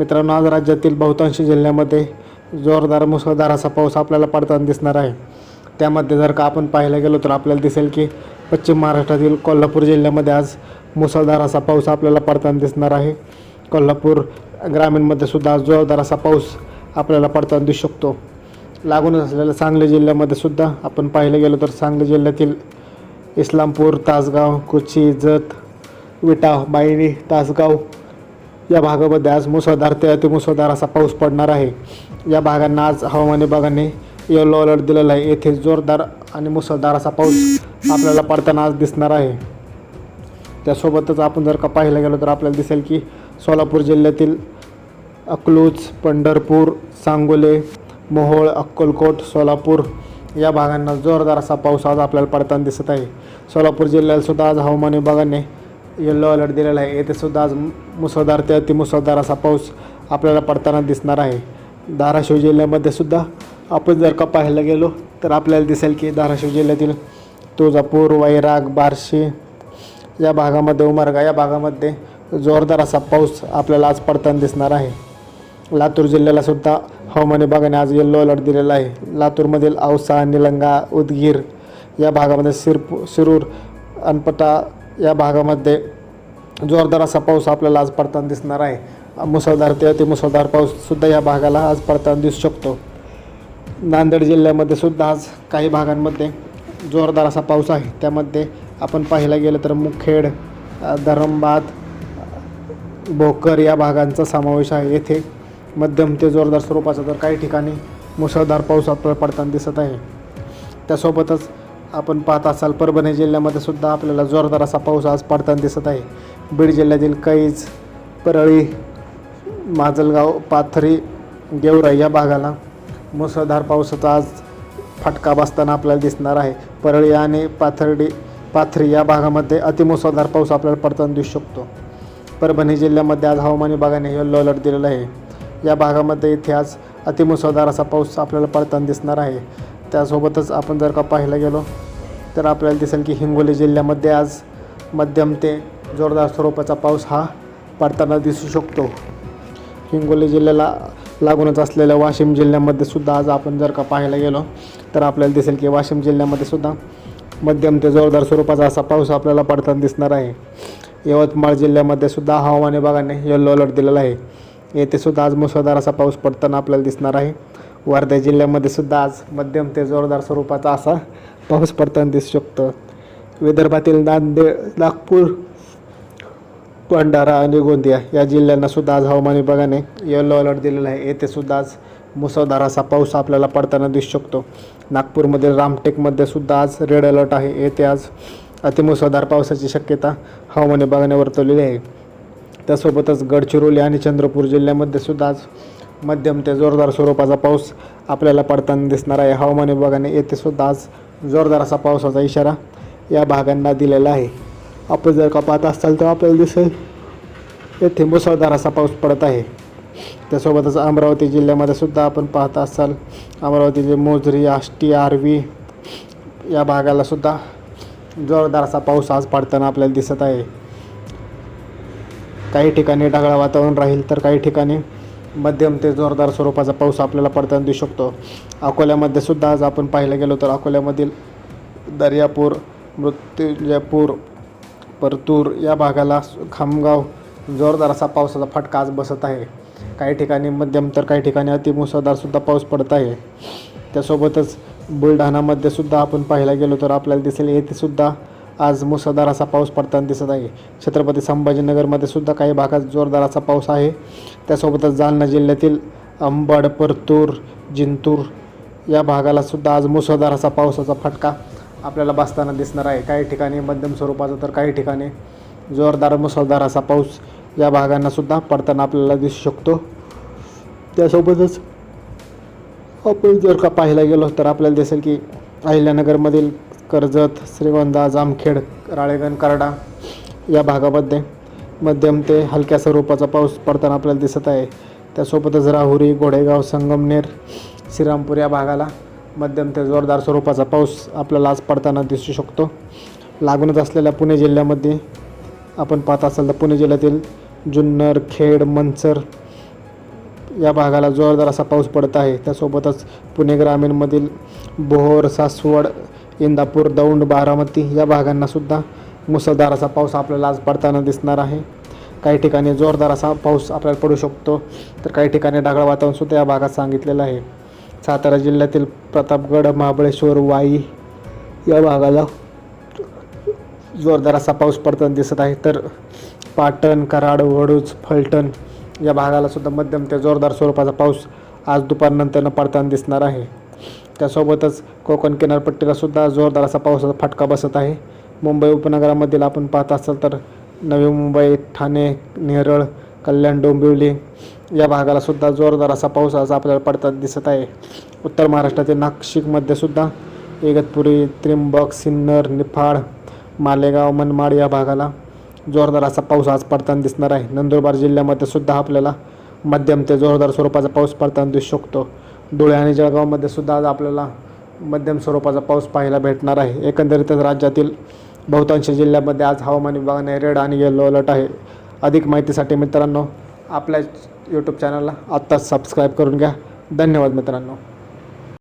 मित्रांनो आज राज्यातील बहुतांश जिल्ह्यामध्ये जोरदार मुसळधार असा पाऊस आपल्याला पडताना दिसणार आहे. त्यामध्ये जर का आपण पाहायला गेलो तर आपल्याला दिसेल की पश्चिम महाराष्ट्रातील कोल्हापूर जिल्ह्यामध्ये आज मुसळधार असा पाऊस आपल्याला पडताना दिसणार आहे. कोल्हापूर ग्रामीणमध्ये सुद्धा आज जोरदार असा पाऊस आपल्याला पडताना दिसू शकतो. लागूनच असलेल्या सांगली जिल्ह्यामध्ये सुद्धा आपण पाहायला गेलो तर सांगली जिल्ह्यातील इस्लामपूर तासगाव कुची जत विटा बायणी तासगाव या भागामध्ये आज मुसळधार ते अतिमुसळधार असा पाऊस पडणार आहे. या भागांना आज हवामान विभागाने येलो अलर्ट दिलेला आहे. येथे जोरदार आणि मुसळधार असा पाऊस आपल्याला पडताना आज दिसणार आहे. त्यासोबतच आपण जर का पाहायला गेलो तर आपल्याला दिसेल की सोलापूर जिल्ह्यातील अकलूज पंढरपूर सांगोले मोहोळ अक्कलकोट सोलापूर या भागांना जोरदार असा पाऊस आज आपल्याला पडताना दिसत आहे. सोलापूर जिल्ह्यातसुद्धा आज हवामान विभागाने येल्लो अलर्ट दिलेला आहे. येथे सुद्धा आज मुसळधार ते अतिमुसळधार असा पाऊस आपल्याला पडताना दिसणार आहे. धाराशिव जिल्ह्यामध्ये सुद्धा आपण जर का पाहायला गेलो तर आपल्याला दिसेल की धाराशिव जिल्ह्यातील तुळजापूर वैराग बार्शी या भागामध्ये उमरगा या भागामध्ये जोरदार असा पाऊस आपल्याला आज पडताना दिसणार आहे. लातूर जिल्ह्याला सुद्धा हवामान विभागाने आज येल्लो अलर्ट दिलेला आहे. लातूरमधील औसा निलंगा उदगीर या भागामध्ये सिरपू शिरूर अनपटा या भागामध्ये जोरदार असा पाऊस आपल्याला आज पडताना दिसणार आहे. मुसळधार ते अतिमुसळधार पाऊससुद्धा या भागाला आज पडताना दिसू शकतो. नांदेड जिल्ह्यामध्ये सुद्धा आज काही भागांमध्ये जोरदार असा पाऊस आहे. त्यामध्ये आपण पाहायला गेलं तर मुखेड धरमबाद भोकर या भागांचा समावेश आहे. येथे मध्यम ते जोरदार स्वरूपाचा तर काही ठिकाणी मुसळधार पाऊस आपल्याला पडताना दिसत आहे. त्यासोबतच आपण पाहत असाल परभणी जिल्ह्यामध्ये सुद्धा आपल्याला जोरदार असा पाऊस आज पडताना दिसत आहे. बीड जिल्ह्यातील कैज परळी माजलगाव पाथरी गेवराई या भागाला मुसळधार पावसाचा आज फटका बसताना आपल्याला दिसणार आहे. परळी आणि पाथर्डी पाथरी या भागामध्ये अतिमुसळधार पाऊस आपल्याला पडताना दिसू शकतो. परभणी जिल्ह्यामध्ये आज हवामान विभागाने येल्लो अलर्ट दिलेला आहे. या भागामध्ये इथे आज अतिमुसळधार असा पाऊस आपल्याला पडताना दिसणार आहे. त्यासोबतच आपण जर का पाहायला गेलो तर आपल्याला दिसेल की हिंगोली जिल्ह्यामध्ये आज मध्यम ते जोरदार स्वरूपाचा पाऊस हा पडताना दिसू शकतो. हिंगोली जिल्ह्याला लागूनच असलेल्या वाशिम जिल्ह्यामध्ये सुद्धा आज आपण जर का पाहायला गेलो तर आपल्याला दिसेल की वाशिम जिल्ह्यामध्ये सुद्धा मध्यम ते जोरदार स्वरूपाचा असा पाऊस आपल्याला पडताना दिसणार आहे. यवतमाळ जिल्ह्यामध्ये सुद्धा हवामान विभागाने येल्लो अलर्ट दिलेला आहे. येथे सुद्धा आज मुसळधार असा पाऊस पडताना आपल्याला दिसणार आहे. वर्धा जिल्ह्यामध्ये सुद्धा आज मध्यम ते जोरदार स्वरूपाचा असा पाऊस पडताना दिसू शकतो. विदर्भातील नांदेड नागपूर भंडारा आणि गोंदिया या जिल्ह्यांना सुद्धा आज हवामान विभागाने येलो अलर्ट दिलेला आहे. येथे सुद्धा आज मुसळधार असा पाऊस आपल्याला पडताना दिसू शकतो. नागपूरमधील रामटेकमध्ये सुद्धा आज रेड अलर्ट आहे. येथे आज अतिमुसळधार पावसाची शक्यता हवामान विभागाने वर्तवलेली आहे. त्यासोबतच गडचिरोली आणि चंद्रपूर जिल्ह्यामध्ये सुद्धा आज मध्यम ते जोरदार स्वरूपाचा पाऊस आपल्याला पडताना दिसणार आहे. हवामान विभागाने येथे सुद्धा आज जोरदार असा पावसाचा इशारा या भागांना दिलेला आहे. आपण जर का पाहत असाल तर आपल्याला दिसेल येथे मुसळधार असा पाऊस पडत आहे. त्यासोबतच अमरावती जिल्ह्यामध्ये सुद्धा आपण पाहत असाल अमरावतीचे मोजरी आष्टी आर्वी या भागाला सुद्धा जोरदार असा पाऊस आज पडताना आपल्याला दिसत आहे. काही ठिकाणी ढगाळ वातावरण राहील तर काही ठिकाणी मध्यम ते जोरदार स्वरूपाचा पाऊस आपल्याला पडताना दिसू शकतो. अकोल्यामध्ये सुद्धा आज आपण पाहायला गेलो तर अकोल्यामधील दर्यापूर मृत्युंजयपूर परतूर या भागाला खामगाव जोरदार असा पावसाचा फटका आज बसत आहे. काही ठिकाणी मध्यम तर काही ठिकाणी अतिमुसळधारसुद्धा पाऊस पडत आहे. त्यासोबतच बुलढाणामध्ये सुद्धा आपण पाहायला गेलो तर आपल्याला दिसेल येथेसुद्धा आज मुसळधार असा पाऊस पडताना दिसत आहे. छत्रपती संभाजीनगरमध्ये सुद्धा काही भागात जोरदार असा पाऊस आहे. त्यासोबतच जालना जिल्ह्यातील अंबड परतूर जिंतूर या भागाला सुद्धा आज मुसळधार असा पावसाचा फटका आपल्याला बसताना दिसणार आहे. काही ठिकाणी मध्यम स्वरूपाचा तर काही ठिकाणी जोरदार मुसळधार असा पाऊस या भागांना सुद्धा पडताना आपल्याला दिसू शकतो. त्यासोबतच आपण जर का पाहायला गेलो तर आपल्याला दिसेल की अहिल्यानगरमधील कर्जत श्रीगोंदा जामखेड राळेगण करडा या भागामध्ये मध्यम ते हलक्या स्वरूपाचा पाऊस पडताना आपल्याला दिसत आहे. त्यासोबतच राहुरी गोडेगाव संगमनेर श्रीरामपूर या भागाला मध्यम ते जोरदार स्वरूपाचा पाऊस आपल्याला आज पडताना दिसू शकतो. लागूनच असलेल्या पुणे जिल्ह्यामध्ये आपण पाहत असाल तर पुणे जिल्ह्यातील जुन्नर खेड मंचर या भागाला जोरदार असा पाऊस पडत आहे. त्यासोबतच पुणे ग्रामीणमधील बोहोर सासवड इंदापूर दौंड बारामती या भागांना सुद्धा मुसळधार असा पाऊस आपल्याला आज पडताना दिसणार आहे. काही ठिकाणी जोरदार असा पाऊस आपल्याला पडू शकतो. तर काही ठिकाणी ढगाळ वातावरण सुद्धा या भागात सांगितलेलं आहे. सातारा जिल्ह्यातील प्रतापगड महाबळेश्वर वाई या भागाला जोरदार असा पाऊस पडताना दिसत आहे. तर पाटण कराड वडूज फलटण या भागाला सुद्धा मध्यम ते जोरदार स्वरूपाचा पाऊस आज दुपारनंतरनं पडताना दिसणार आहे. त्यासोबतच कोकण किनारपट्टीला सुद्धा जोरदार असा पावसाचा फटका बसत आहे. मुंबई उपनगरामधील आपण पाहत असाल तर नवी मुंबई ठाणे नेरळ कल्याण डोंबिवली या भागाला सुद्धा जोरदार असा पाऊस आज आपल्याला पडताना दिसत आहे. उत्तर महाराष्ट्रातील नाशिकमध्ये सुद्धा इगतपुरी त्रिंबक सिन्नर निफाड मालेगाव मनमाड या भागाला जोरदार असा पाऊस आज पडताना दिसणार आहे. नंदुरबार जिल्ह्यामध्ये सुद्धा आपल्याला मध्यम ते जोरदार स्वरूपाचा पाऊस पडताना दिसू शकतो. धुळे आणि जळगावमध्ये सुद्धा आज आपल्याला मध्यम स्वरूपाचा पाऊस पाहायला भेटणार आहे. एकंदरीतच राज्यातील बहुतांश जिल्ह्यामध्ये आज हवामान विभागाने रेड आणि येलो अलर्ट आहे. अधिक माहितीसाठी मित्रांनो आपल्या यूट्यूब चॅनलला आत्ताच सबस्क्राईब करून घ्या. धन्यवाद मित्रांनो.